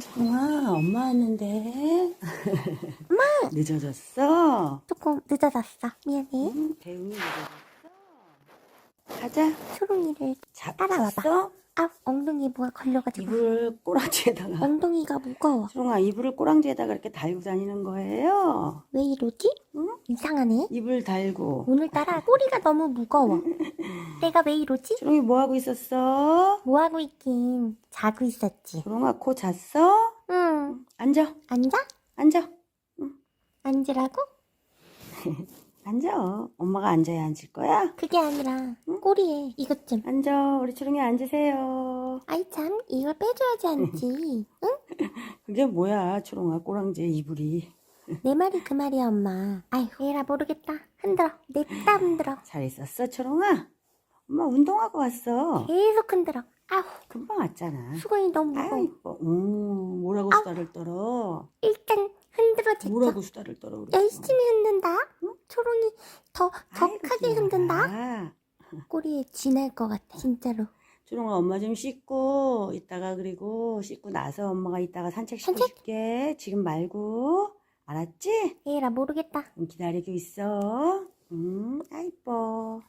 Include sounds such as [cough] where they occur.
정아, 엄마 왔는데. 엄마! [laughs] 늦어졌어? 조금 늦어졌어 미안해 응, 대웅이 늦어졌어? 가자. 초롱이를 자, 따라와봐. 잤어? 아 엉덩이에 뭐가 걸려가지고 이불을 꼬랑지에다가. 엉덩이가 무거워 초롱아, 이불을 꼬랑지에다가 이렇게 달고 다니는 거예요? 왜 이러지? 응? 이상하네 이불 달고. 오늘따라 꼬리가 너무 무거워 [laughs] 내가 왜 이러지? 초롱이 뭐 하고 있었어? 뭐 하고 있긴 자고 있었지 초롱아, 코 잤어? 응 앉아. 앉아? 앉아. 앉으라고? [laughs] 앉아. 엄마가 앉아야 앉을 거야? 그게 아니라 꼬리에 이것 좀 앉아. 우리 초롱이 앉으세요. 아이 참 이걸 빼줘야지 앉지 [laughs] 응? 그게 뭐야, 초롱아, 꼬랑지에 이불이. 내 말이 그 말이야 엄마 아이고 얘라 모르겠다 흔들어 냅다 흔들어 잘 있었어, 초롱아? 엄마 운동하고 왔어. 계속 흔들어 아우 금방 왔잖아. 수건이 너무 아유, 무거워 이뻐. 음, 뭐라고 수다를 떨어? 일단 흔들어 제껴 뭐라고 수다를 떨어, 우리 열심히 흔든다 응? 초롱이 더 아이고, 격하게 귀여워라. 흔든다 [laughs] 꼬리에 쥐날 것 같아 진짜로 초롱아, 엄마 좀 씻고, 이따가 그리고 씻고 나서 엄마가 이따가 산책시켜 산책? 줄게. 지금 말고. 알았지? 얘라 모르겠다 좀 기다리고 있어. 음, 아, 이뻐.